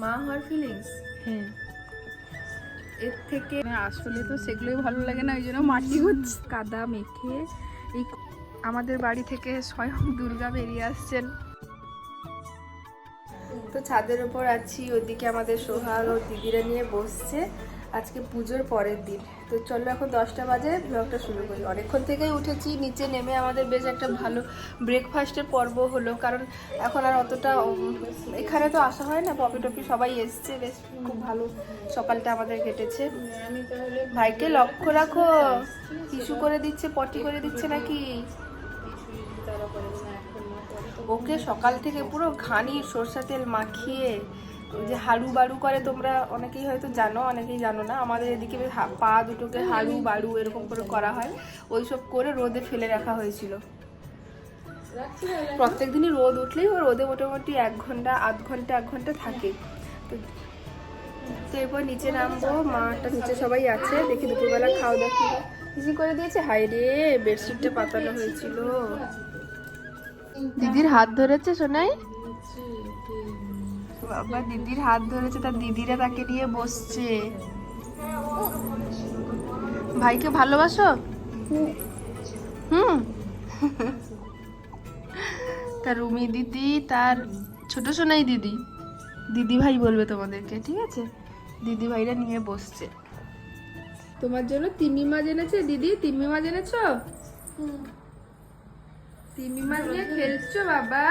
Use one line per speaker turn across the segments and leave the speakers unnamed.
মা হওয়ার ফিলিংস
হ্যাঁ।
এর থেকে
মানে আসলে তো সেগুলোই ভালো লাগে না ওই জন্য মাটি হচ্ছে কাদা মেখে এই আমাদের বাড়ি থেকে স্বয়ং দুর্গা বেরিয়ে আসছেন।
তো ছাদের উপর আছি ওদিকে আমাদের সোহাগ ও দিদিরা নিয়ে বসছে। আজকে পুজোর পরের দিন। তো চলো এখন দশটা বাজে ব্লগটা শুরু করি। অনেকক্ষণ থেকেই উঠেছি, নিচে নেমে আমাদের বেশ একটা ভালো ব্রেকফাস্টের পর্ব হলো, কারণ এখন আর অতটা এখানে তো আসা হয় না, পপি টপি সবাই এসছে, বেশ খুব ভালো সকালটা আমাদের কেটেছে। ভাইকে লক্ষ্য রাখো, টিস্যু করে দিচ্ছে, পটি করে দিচ্ছে নাকি? ওকে সকাল থেকে পুরো ঘানি সরষা তেল মাখিয়ে যে হাড়ু বাড়ু করে তোমরা অনেকেই হয়তো জানো, অনেকেই জানো না। আমাদের এদিকে পা দুটোকে হাড়ু বাড়ু এরকম করে করা হয়। ওইসব করে রোদে ফেলে রাখা হয়েছিল। প্রত্যেক দিনই রোদ উঠলেই ও রোদে মোটামুটি এক ঘণ্টা, আধ ঘণ্টা, এক ঘণ্টা থাকে। তো তো এরপর নিচে নামবো। মাটা নিচে সবাই আছে। দেখি দুপুরবেলা খাওয়া দাওয়া কিছু করে দিয়েছে? হাই রে, বেডশিটটা পাতানো হয়েছিল। দিদির হাত ধরেছে সোনাই? বাবা, দিদির হাত ধরেছে তার দিদিরা তাকে নিয়ে বসছে। ভাইকে ভালোবাসো? হুম। তার রুমি দিদি, তার ছোট সোনাই দিদি দিদি ভাই বলবে তোমাদেরকে, ঠিক আছে? দিদি ভাইরা নিয়ে বসছে। তোমার জন্য তিমি মাছ এনেছে দিদি? তিমি মাছ এনেছো তিমি মাছ নিয়ে খেলছো বাবা?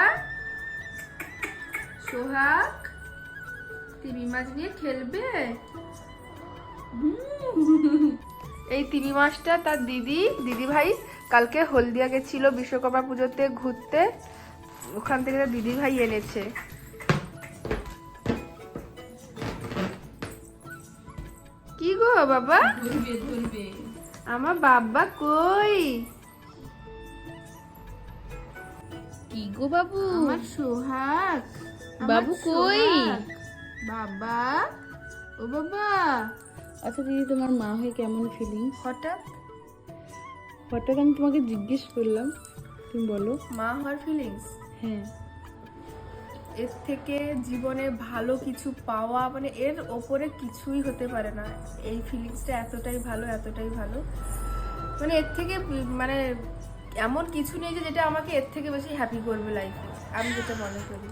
সোহাগ? তিমি মাছ নিয়ে খেলবে? এই তিমি মাছটা তার দিদি দিদি ভাই কালকে হলদিয়া গেছিল বিশ্বকর্মা পুজোতে ঘুরতে। ওখান থেকে তার দিদি ভাই এনেছে। কি গো বাবা? আমার বাবা কই?
কি গো বাবু?
আমার সোহাগ।
বাবু কই?
বাবা? ও বাবা?
আচ্ছা দিদি তোমার মা হয়ে কেমন ফিলিংস
হঠাৎ?
হঠাৎ আমি তোমাকে জিজ্ঞেস করলাম তুমি বলো।
মা হওয়ার ফিলিংস
হ্যাঁ।
এর থেকে জীবনে ভালো কিছু পাওয়া মানে এর ওপরে কিছুই হতে পারে না। এই ফিলিংসটা এতটাই ভালো এতটাই ভালো। মানে এর থেকে মানে এমন কিছু নেই যে যেটা আমাকে এর থেকে বেশি হ্যাপি করবে লাইফে আমি যেটা মনে করি।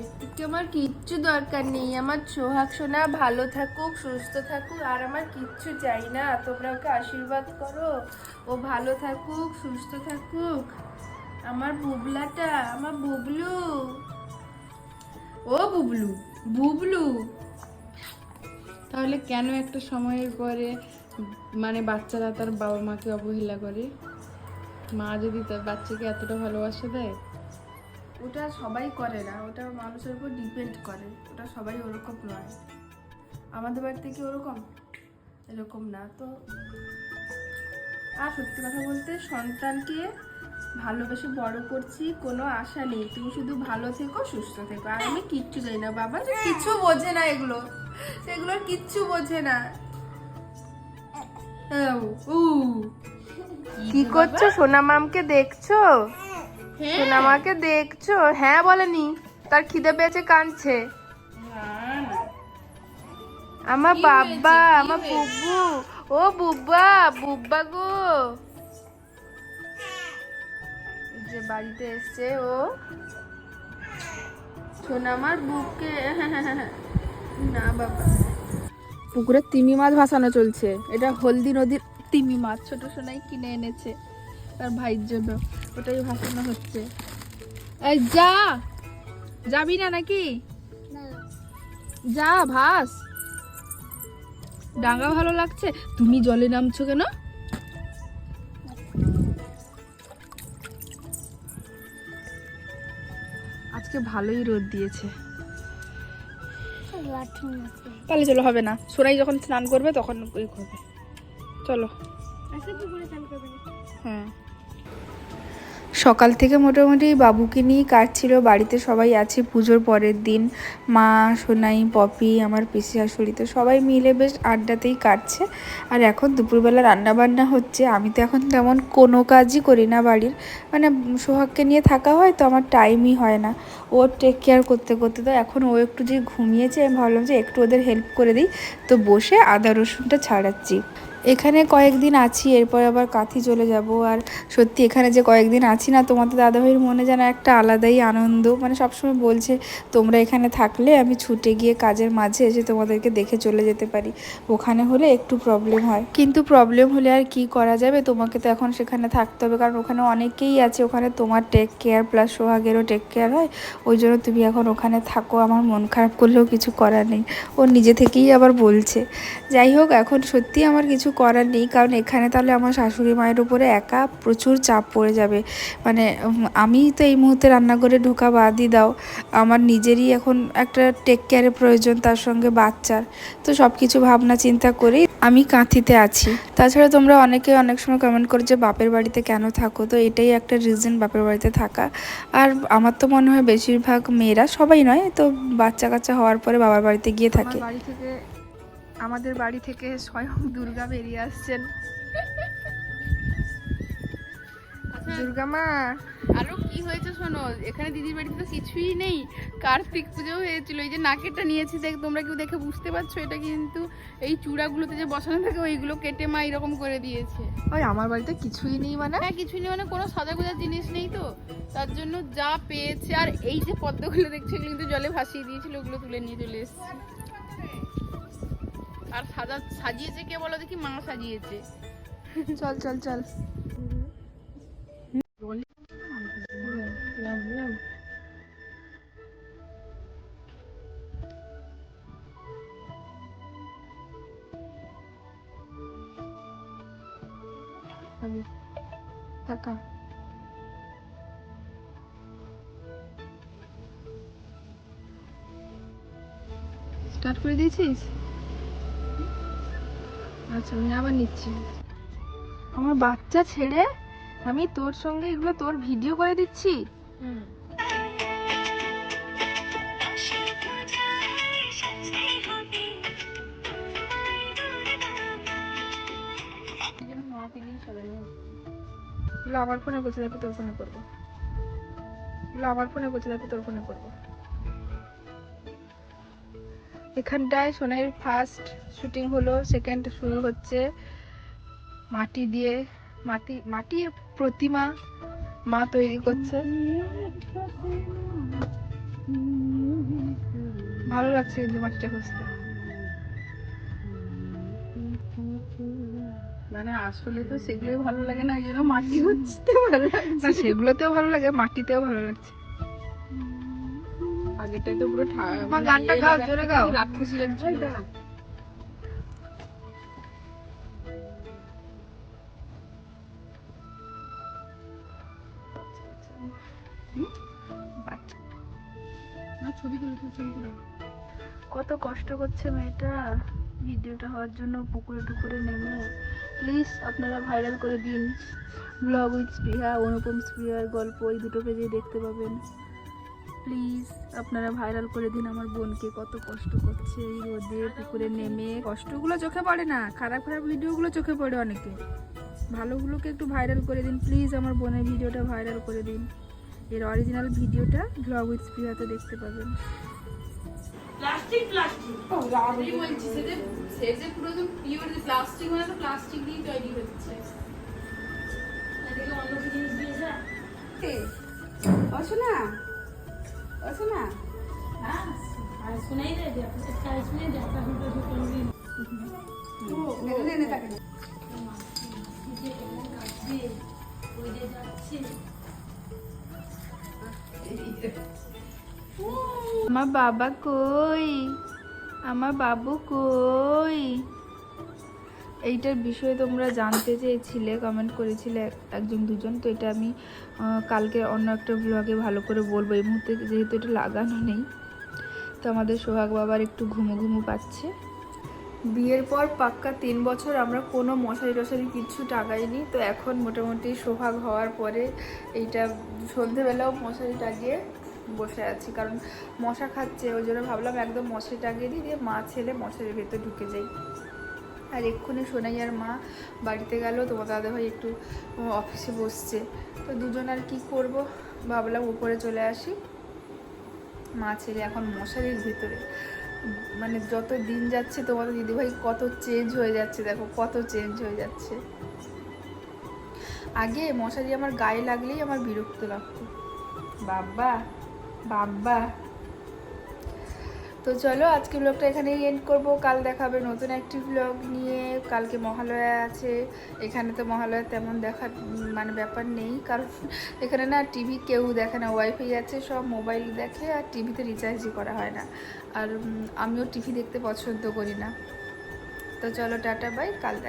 এর থেকে আমার কিচ্ছু দরকার নেই। আমার সোহাগ সোনা ভালো থাকুক সুস্থ থাকুক আর আমার কিচ্ছু চাই না। তোমরা ওকে আশীর্বাদ করো। ও ভালো থাকুক সুস্থ থাকুক। আমার বুবলাটা আমার বুবলু। ও বুবলু বুবলু।
তাহলে কেন একটা সময়ের পরে মানে বাচ্চারা তার বাবা মাকে অবহেলা করে? মা যদি তার বাচ্চাকে এতটা ভালোবাসা দেয়?
ওটা সবাই করে না ওটা মানুষের উপর ডিপেন্ড করে ওটা সবাই ওরকম নয়। আমাদের বাড়িতে কি ওরকম? এরকম না তো আর সত্যি কথা বলতে সন্তানকে ভালোবেসে বড় করছি কোনো আশা নেই তুমি শুধু ভালো থেকো সুস্থ থেকো। আর আমি কিচ্ছু জানি না বাবা যে কিচ্ছু বোঝে না এগুলো সেগুলোর কিচ্ছু বোঝে না। হ্যাঁ, কি করছ সোনা মামকে দেখছ? সোনা মাকে দেখছ? হ্যাঁ বলেনি। তার খিদে পেয়েছে কাঁদছে। আমার বাবা আমার বুব্বু ও বুব্বা বুব্বা গো। যে বাড়িতে এসছে ও। সোনামার বুকে না বাবা।
পুকুরে তিমি মাছ ভাসানো চলছে। এটা হলদি নদীর তিমি মাছ। ছোট সোনাই কিনে এনেছে। তার ভাইয়ের জন্য। ওটাই ভাসানো হচ্ছে। এই যা! যাবি না নাকি? যা ভাস। ডাঙ্গা ভালো লাগছে? তুমি জলে নামছো কেন? আজকে ভালোই রোদ দিয়েছে। তাহলে চলো হবে না। সোনাই যখন স্নান করবে তখন ওই করবে। চলো। হ্যাঁ।
সকাল থেকে মোটামুটি বাবুকে নিয়েই কাটছিল বাড়িতে সবাই আছে, পুজোর পরের দিন মা, সোনাই, পপি, আমার পিসি শাশুড়ি তো সবাই মিলে বেশ আড্ডাতেই কাটছে। আর এখন দুপুরবেলা রান্না বান্না হচ্ছে। আমি তো এখন তেমন কোনো কাজই করি না বাড়ির। মানে সোহাগকে নিয়ে থাকা হয় তো আমার টাইমই হয় না।
ওর টেক কেয়ার করতে করতে তো এখন ও একটু যে ঘুমিয়েছে, আমি ভাবলাম যে একটু ওদের হেল্প করে দিই। তো বসে আদা রসুনটা ছাড়াচ্ছি। এখানে কয়েকদিন আছি, এরপর আবার কাথি চলে যাব। আর সত্যি এখানে যে কয়েকদিন আছি না, তোমাদের দাদাভাইয়ের মনে যেন একটা আলাদাই আনন্দ। মানে সবসময় বলছে, তোমরা এখানে থাকলে আমি ছুটে গিয়ে কাজের মাঝে এসে তোমাদেরকে দেখে চলে যেতে পারি। ওখানে হলে একটু প্রবলেম হয়। কিন্তু প্রবলেম হলে আর কি করা যাবে? তোমাকে তো এখন সেখানে থাকতে হবে। কারণ ওখানে অনেকেই আছে, ওখানে তোমার টেক কেয়ার প্লাস সোহাগেরও টেক কেয়ার হয়। ওই জন্য তুমি এখন ওখানে থাকো, আমার মন খারাপ করলেও কিছু করার নেই। ও নিজে থেকেই আবার বলছে, যাই হোক, এখন সত্যি আমার কিছু করার নেই, কারণ এখানে তাহলে আমার শাশুড়ি মায়ের উপরে একা প্রচুর চাপ পড়ে যাবে। মানে আমি তো এই মুহূর্তে রান্নাঘরে ঢোকা বাদই দাও, আমার নিজেরই এখন একটা টেক কেয়ারের প্রয়োজন তার সঙ্গে বাচ্চার। তো সব কিছু ভাবনা চিন্তা করেই আমি কাঁথিতে আছি। তাছাড়া তোমরা অনেকে অনেক সময় কমেন্ট করো যে, বাপের বাড়িতে কেন থাকো? তো এটাই একটা রিজন বাপের বাড়িতে থাকা। আর আমার তো মনে হয় বেশিরভাগ মেয়েরা সবাই নয় তো বাচ্চা কাচ্চা হওয়ার পরে বাবার বাড়িতে গিয়ে থাকে।
বাড়ি থেকে আমাদের বাড়ি থেকে স্বয়ং দুর্গা বেরিয়ে আসছেন। দুর্গা মা। আরও কি হয়েছে শোনো? এখানে দিদির বাড়িতে তো কিছুই নেই। কার্তিক পুজো হয়েছিল। এই যে নাকেরটা নিয়েছি দেখ তোমরা কেউ দেখে বুঝতে পারছ এটা কিন্তু এই চূড়াগুলোতে যে বসানো থাকে ওইগুলো কেটে মা এরকম করে দিয়েছে।
ওই আমার বাড়িতে কিছুই নেই মানে?
হ্যাঁ কিছুই নেই মানে কোনো সাজা গোজার জিনিস নেই তো। তার জন্য যা পেয়েছে আর এই যে পদ্মগুলো দেখছ এগুলো কিন্তু জলে ভাসিয়ে দিয়েছিল ওগুলো তুলে নিয়ে চলে এসেছি। আর সাজা সাজিয়েছে কে বলো দেখি? মা সাজিয়েছে।
চল চল চল। স্টার্ট করে দিয়েছিস? আচ্ছা আমি আবার নিচ্ছি। আমার বাচ্চা ছেড়ে আমি তোর সঙ্গে এগুলো তোর ভিডিও করে দিচ্ছি। আমার ফোনে বসে থাকবে, তোর ফোনে করব। এগুলো আমার ফোনে বসে থাকবে, তোর ফোনে করব। এখানটায় সোনাইয়ের ফার্স্ট শুটিং হলো সেকেন্ড শুরু হচ্ছে মাটি দিয়ে। মাটি মাটির প্রতিমা মা তৈরি করছে। ভালো লাগছে কিন্তু মাটিটা খুঁজতে। মানে আসলে তো সেগুলোই ভালো লাগে না এই মাটি খুঁজতে ভালো লাগছে। সেগুলোতেও ভালো লাগে মাটিতেও ভালো লাগছে। আগেরটাই তো পুরো
গানটা গাও, জোরে গাও।
রাক্ষসী লাগছিল ছবি
কত কষ্ট করছে মেয়েটা। ভিডিওটা হওয়ার জন্য পুকুরে টুকুরে নেমে। প্লিজ আপনারা ভাইরাল করে দিন। ব্লগ উইথ স্পৃহা অনুপম স্পৃহার গল্প, এই দুটো পেজেই দেখতে পাবেন। প্লিজ আপনারা ভাইরাল করে দিন আমার বোনকে কত কষ্ট করছে এই রোদে পুকুরে নেমে। কষ্টগুলো চোখে পড়ে না, খারাপ খারাপ ভিডিওগুলো চোখে পড়ে অনেকে। ভালোগুলোকে একটু ভাইরাল করে দিন। প্লিজ আমার বোনের ভিডিওটা ভাইরাল করে দিন। এর অরিজিনাল ভিডিওটা ব্লগ উইথ স্পৃহাতে দেখতে পাবেন।
আমি বলছি সে যে সে যে পুরো একদম পিওর যে প্লাস্টিক মানে তো প্লাস্টিক দিয়ে তৈরি হচ্ছে।
অশোনা অশোনা
আমার বাবা কই? আমার বাবু কই? এইটার বিষয়ে তোমরা জানতে চেয়েছিলে কমেন্ট করেছিলে একজন দুজন, তো এটা আমি কালকে অন্য একটা ব্লগে ভালো করে বলব। এই মুহূর্তে যেহেতু এটা লাগানো নেই, তো আমাদের সোহাগ বাবার একটু ঘুমো ঘুমো পাচ্ছে। বিয়ের পর পাক্কা তিন বছর আমরা কোনো মশারি টশারি কিচ্ছু টাকাইনি তো এখন মোটামুটি সোহাগ হওয়ার পরে এইটা সন্ধেবেলাও মশারি টাঙিয়ে বসে আছি। কারণ মশা খাচ্ছে, ওই জন্য ভাবলাম একদম মশারি টাঙিয়ে দিই, দিয়ে মা ছেলে মশারির ভেতর ঢুকে যাই। আর এক্ষুনি সোনাই আর মা বাড়িতে গেল তোমার দাদাভাই একটু অফিসে বসছে। তো দুজন আর কি করব? ভাবলাম উপরে চলে আসি। মা ছেলে এখন মশারির ভিতরে। মানে যত দিন যাচ্ছে তোমাদের দিদিভাই কত চেঞ্জ হয়ে যাচ্ছে, দেখো কত চেঞ্জ হয়ে যাচ্ছে। আগে মশারি আমার গায়ে লাগলেই আমার বিরক্ত লাগতো। বাব্বা বাবা তো চলো, আজকে ব্লগটা এখানেই এন্ড করব। কাল দেখাবে নতুন একটি ব্লগ নিয়ে। কালকে মহালয়া আছে। এখানে তো মহালয়া তেমন দেখার মানে ব্যাপার নেই। কারণ এখানে না টিভি কেউ দেখে না ওয়াইফাই আছে, সব মোবাইল দেখে আর টিভিতে রিচার্জই করা হয় না। আর আমিও টিভি দেখতে পছন্দ করি না। তো চলো, টাটা বাই কাল